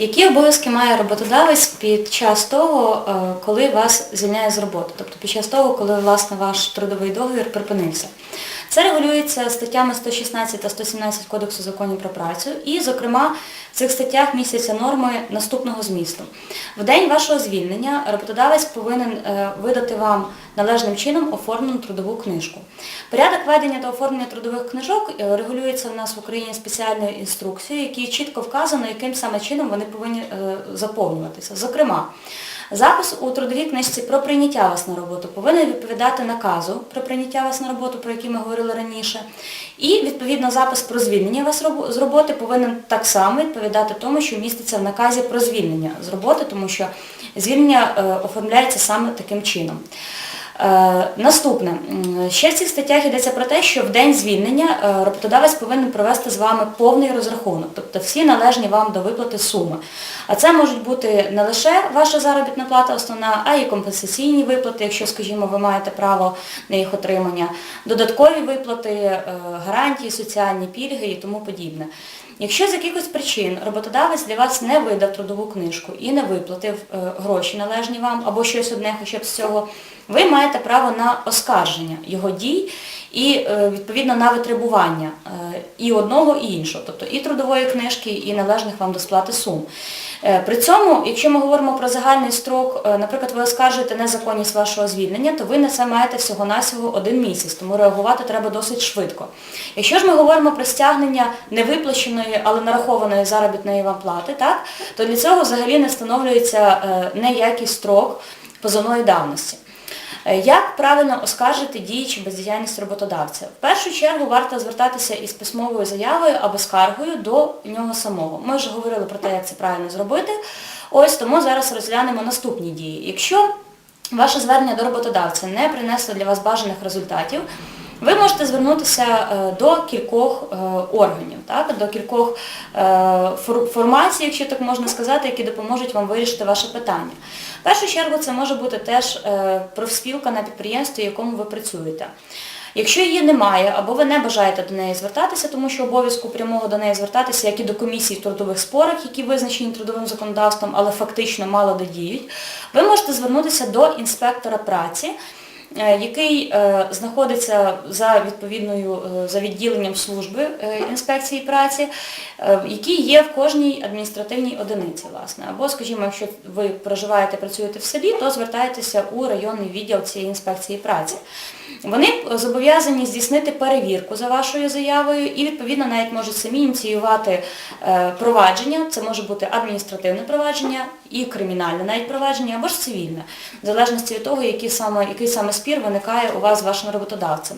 Які обов'язки має роботодавець під час того, е, коли вас звільняє з роботи, тобто під час того, коли власне ваш трудовий договір припинився? Це регулюється статтями 116 та 117 Кодексу законів про працю і, зокрема, в цих статтях містяться норми наступного змісту. В день вашого звільнення роботодавець повинен е, видати вам належним чином оформлену трудову книжку. Порядок ведення та оформлення трудових книжок е, регулюється в нас в Україні спеціальною інструкцією, якій чітко вказано, яким саме чином вони повинні е, заповнюватися. Зокрема, Запис у трудовій книжці про прийняття вас на роботу повинен відповідати наказу про прийняття вас на роботу, про який ми говорили раніше. І, відповідно, запис про звільнення вас з роботи повинен так само відповідати тому, що міститься в наказі про звільнення з роботи, тому що звільнення е, оформляється саме таким чином. Е, Наступне. Ще в цих статтях йдеться про те, що в день звільнення е, роботодавець повинен провести з вами повний розрахунок, тобто всі належні вам до виплати суми. А це можуть бути не лише ваша заробітна плата основна, а й компенсаційні виплати, якщо, скажімо, ви маєте право на їх отримання, додаткові виплати, е, гарантії, соціальні пільги і тому подібне. Якщо з якихось причин роботодавець для вас не видав трудову книжку і не виплатив е, гроші належні вам або щось одне хоча б з цього, ви маєте право на оскарження його дій і е, відповідно на витребування е, і одного, і іншого, тобто і трудової книжки, і належних вам до сплати сум. Е, При цьому, якщо ми говоримо про загальний строк, наприклад, ви оскаржуєте незаконність вашого звільнення, то ви на це маєте всього-навсього один місяць, тому реагувати треба досить швидко. Якщо ж ми говоримо про стягнення невиплаченої, але нарахованої заробітної вам плати, так, то для цього взагалі не встановлюється ніякий строк позовної давності. Е, Як правильно оскаржити дії чи бездіяльність роботодавця? В першу чергу варто звертатися із письмовою заявою або скаргою до нього самого. Ми вже говорили про те, як це правильно зробити. Ось тому зараз розглянемо наступні дії. Якщо ваше звернення до роботодавця не принесло для вас бажаних результатів, ви можете звернутися е, до кількох е, органів, так, до кількох е, формацій, якщо так можна сказати, які допоможуть вам вирішити ваше питання. В першу чергу це може бути теж профспілка на підприємстві, в якому ви працюєте. Якщо її немає, або ви не бажаєте до неї звертатися, тому що обов'язку прямого до неї звертатися, як і до комісії в трудових спорах, які визначені трудовим законодавством, але фактично мало де діють, ви можете звернутися до інспектора праці, який е, знаходиться за відповідною е, за відділенням служби е, інспекції праці, е, які є в кожній адміністративній одиниці, власне. Або, скажімо, якщо ви проживаєте, працюєте в селі, то звертаєтеся у районний відділ цієї інспекції праці. Вони зобов'язані здійснити перевірку за вашою заявою і, відповідно, навіть можуть самі ініціювати е, провадження. Це може бути адміністративне провадження і кримінальне навіть провадження, або ж цивільне, в залежності від того, який саме, який саме спір виникає у вас з вашим роботодавцем.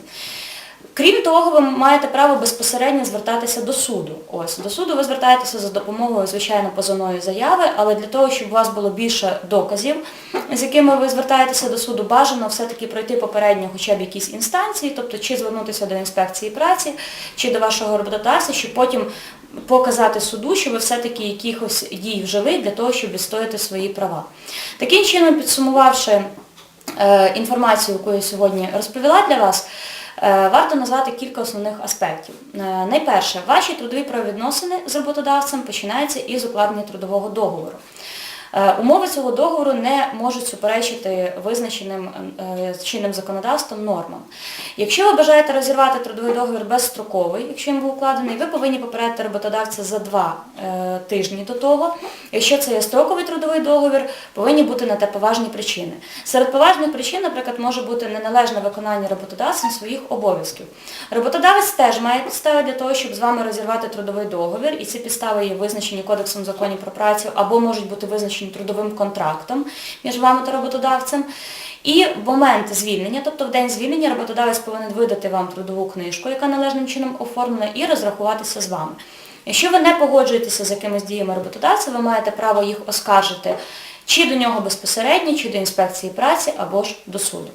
Крім того, ви маєте право безпосередньо звертатися до суду. Ось до суду ви звертаєтеся за допомогою, звичайно, позовної заяви, але для того, щоб у вас було більше доказів, з якими ви звертаєтеся до суду, бажано все-таки пройти попередньо хоча б якісь інстанції, тобто чи звернутися до інспекції праці, чи до вашого роботодавця, щоб потім показати суду, що ви все-таки якихось дій вжили для того, щоб відстояти свої права. Таким чином, підсумувавши інформацію, яку я сьогодні розповіла для вас, е, варто назвати кілька основних аспектів. Е, Найперше, ваші трудові правовідносини з роботодавцем починаються із укладення трудового договору. Е, Умови цього договору не можуть суперечити визначеним е, чинним законодавством нормам. Якщо ви бажаєте розірвати трудовий договір безстроковий, якщо він був укладений, ви повинні попередити роботодавця за два е, тижні до того. Якщо це є строковий трудовий договір, повинні бути на те поважні причини. Серед поважних причин, наприклад, може бути неналежне виконання роботодавцем своїх обов'язків. Роботодавець теж має підстави для того, щоб з вами розірвати трудовий договір, і ці підстави є визначені Кодексом законів про працю або можуть бути визначені трудовим контрактом між вами та роботодавцем. І в момент звільнення, тобто в день звільнення, роботодавець повинен видати вам трудову книжку, яка належним чином оформлена, і розрахуватися з вами. Якщо ви не погоджуєтеся з якимись діями роботодавця, ви маєте право їх оскаржити чи до нього безпосередньо, чи до інспекції праці, або ж до суду.